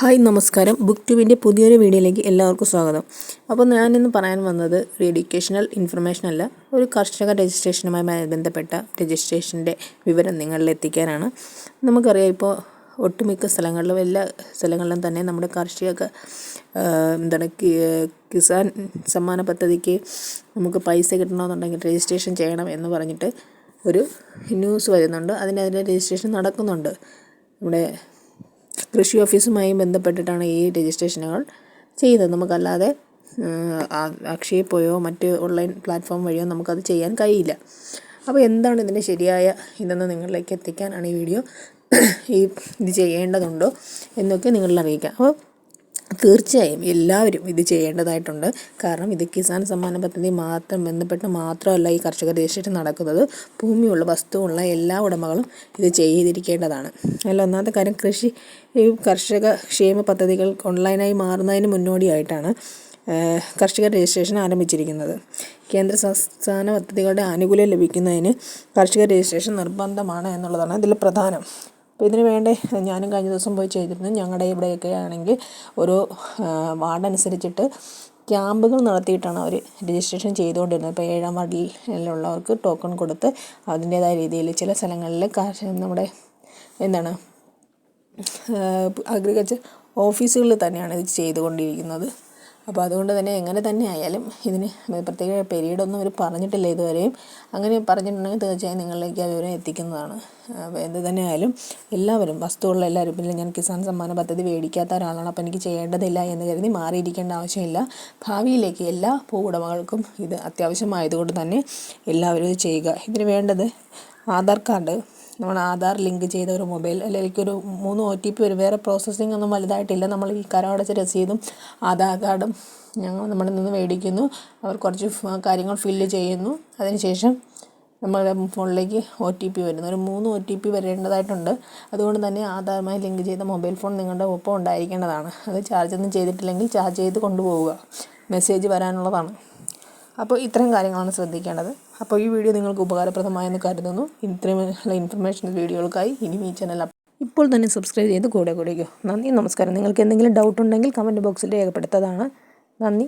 Hi നമസ്കാരം. Book ട്യൂബിന്റെ പുതിയൊരു വീഡിയോയിലേക്ക് എല്ലാവർക്കും സ്വാഗതം. അപ്പോൾ ഞാനിന്ന് പറയാൻ വന്നത് ഒരു എഡ്യൂക്കേഷണൽ ഇൻഫർമേഷൻ അല്ല ഒരു കർഷക രജിസ്ട്രേഷനുമായി ബന്ധപ്പെട്ട രജിസ്ട്രേഷന്റെ വിവരം നിങ്ങളിൽ എത്തിക്കാനാണ്. നമുക്കറിയാം ഇപ്പോൾ ഒട്ടുമിക്ക സ്ഥലങ്ങളിലും എല്ലാ സ്ഥലങ്ങളിലും തന്നെ നമ്മുടെ കാർഷിക എന്താണ് കിസാൻ സമ്മാന പദ്ധതിക്ക് നമുക്ക് പൈസ കിട്ടണമെന്നുണ്ടെങ്കിൽ രജിസ്ട്രേഷൻ ചെയ്യണം എന്ന് പറഞ്ഞിട്ട് ഒരു ന്യൂസ് വരുന്നുണ്ട്. അതിനെതിരെ രജിസ്ട്രേഷൻ നടക്കുന്നുണ്ട്. നമ്മുടെ കൃഷി ഓഫീസുമായി ബന്ധപ്പെട്ടിട്ടാണ് ഈ രജിസ്ട്രേഷനുകൾ ചെയ്യുന്നത് നമുക്കല്ലാതെ അക്ഷയയിൽ പോയോ മറ്റ് ഓൺലൈൻ പ്ലാറ്റ്ഫോം വഴിയോ നമുക്കത് ചെയ്യാൻ കഴിയില്ല. അപ്പോൾ എന്താണ് ഇതിന്റെ ശരിയായ ഇതെന്ന് നിങ്ങളിലേക്ക് എത്തിക്കാനാണ് ഈ വീഡിയോ ഈ ഇത് ചെയ്യേണ്ടതുണ്ടോ എന്നൊക്കെ നിങ്ങളിൽ അറിയിക്കാം. അപ്പോൾ തീർച്ചയായും എല്ലാവരും ഇത് ചെയ്യേണ്ടതായിട്ടുണ്ട്. കാരണം ഇത് കിസാൻ സമ്മാന പദ്ധതി മാത്രം ബന്ധപ്പെട്ട് മാത്രമല്ല ഈ കർഷക രജിസ്ട്രേഷൻ നടക്കുന്നത്. ഭൂമിയുള്ള വസ്തുവുള്ള എല്ലാ ഉടമകളും ഇത് ചെയ്തിരിക്കേണ്ടതാണ്. അതിൽ ഒന്നാമത്തെ കാര്യം കൃഷി ഈ കർഷക ക്ഷേമ പദ്ധതികൾ ഓൺലൈനായി മാറുന്നതിന് മുന്നോടിയായിട്ടാണ് കർഷക രജിസ്ട്രേഷൻ ആരംഭിച്ചിരിക്കുന്നത്. കേന്ദ്ര സംസ്ഥാന പദ്ധതികളുടെ ആനുകൂല്യം ലഭിക്കുന്നതിന് കർഷക രജിസ്ട്രേഷൻ നിർബന്ധമാണ് എന്നുള്ളതാണ് ഇതിൽ പ്രധാനം. അപ്പോൾ ഇതിന് വേണ്ടി ഞാനും കഴിഞ്ഞ ദിവസം പോയി ചെയ്തിരുന്നു. ഞങ്ങളുടെ ഇവിടെയൊക്കെ ആണെങ്കിൽ ഒരു വാർഡ് അനുസരിച്ചിട്ട് ക്യാമ്പുകൾ നടത്തിയിട്ടാണ് അവർ രജിസ്ട്രേഷൻ ചെയ്തുകൊണ്ടിരുന്നത്. ഇപ്പോൾ ഏഴാം വാർഡിലുള്ളവർക്ക് ടോക്കൺ കൊടുത്ത് അതിന്റേതായ രീതിയിൽ ചില സ്ഥലങ്ങളിൽ നമ്മുടെ എന്താണ് അഗ്രികൾച്ചർ ഓഫീസുകളിൽ തന്നെയാണ് ഇത് ചെയ്തുകൊണ്ടിരിക്കുന്നത്. അപ്പോൾ അതുകൊണ്ട് തന്നെ എങ്ങനെ തന്നെ ആയാലും ഇതിന് പ്രത്യേക പെരീഡൊന്നും അവർ പറഞ്ഞിട്ടില്ല ഇതുവരെയും. അങ്ങനെ പറഞ്ഞിട്ടുണ്ടെങ്കിൽ തീർച്ചയായും നിങ്ങളിലേക്ക് ആ വിവരം എത്തിക്കുന്നതാണ്. അപ്പോൾ എന്ത് തന്നെ ആയാലും എല്ലാവരും വസ്തുവുള്ള എല്ലാവരും പിന്നെ ഞാൻ കിസാൻ സമ്മാന പദ്ധതി മേടിക്കാത്ത ഒരാളാണ് അപ്പോൾ എനിക്ക് ചെയ്യേണ്ടതില്ല എന്ന് കരുതി മാറിയിരിക്കേണ്ട ആവശ്യമില്ല. ഭാവിയിലേക്ക് എല്ലാ ഭൂ ഉടമകൾക്കും ഇത് അത്യാവശ്യമായതുകൊണ്ട് തന്നെ എല്ലാവരും ഇത് ചെയ്യുക. ഇതിന് വേണ്ടത് ആധാർ കാർഡ് നമ്മൾ ആധാർ ലിങ്ക് ചെയ്ത ഒരു മൊബൈൽ അല്ലെങ്കിൽ ഒരു മൂന്ന് ഒ ടി പി വരും വേറെ പ്രോസസ്സിംഗ് ഒന്നും വലുതായിട്ടില്ല. നമ്മൾ ഈ കരമടച്ച രസീതും ആധാർ കാർഡും ഞങ്ങൾ നമ്മുടെ നിന്ന് മേടിക്കുന്നു. അവർ കുറച്ച് കാര്യങ്ങൾ ഫില്ല് ചെയ്യുന്നു. അതിനുശേഷം നമ്മുടെ ഫോണിലേക്ക് ഒ ടി പി വരുന്നു. ഒരു മൂന്ന് ഒ ടി പി വരേണ്ടതായിട്ടുണ്ട്. അതുകൊണ്ട് തന്നെ ആധാറുമായി ലിങ്ക് ചെയ്ത മൊബൈൽ ഫോൺ നിങ്ങളുടെ ഒപ്പം ഉണ്ടായിരിക്കേണ്ടതാണ്. അത് ചാർജ് ഒന്നും ചെയ്തിട്ടില്ലെങ്കിൽ ചാർജ് ചെയ്ത് കൊണ്ടുപോവുക. മെസ്സേജ് വരാനുള്ളതാണ്. അപ്പോൾ ഇത്രയും കാര്യങ്ങളാണ് ശ്രദ്ധിക്കേണ്ടത്. അപ്പോൾ ഈ വീഡിയോ നിങ്ങൾക്ക് ഉപകാരപ്രദമായെന്ന് കരുതുന്നു. ഇത്രയും ഇൻഫർമേഷൻ വീഡിയോകൾക്കായി ഇനി ഈ ചാനൽ ഇപ്പോൾ തന്നെ സബ്സ്ക്രൈബ് ചെയ്ത് കൂടെ കൂടിക്കോ. നന്ദി നമസ്കാരം. നിങ്ങൾക്ക് എന്തെങ്കിലും ഡൗട്ട് ഉണ്ടെങ്കിൽ കമന്റ് ബോക്സിൽ രേഖപ്പെടുത്തതാണ്. നന്ദി.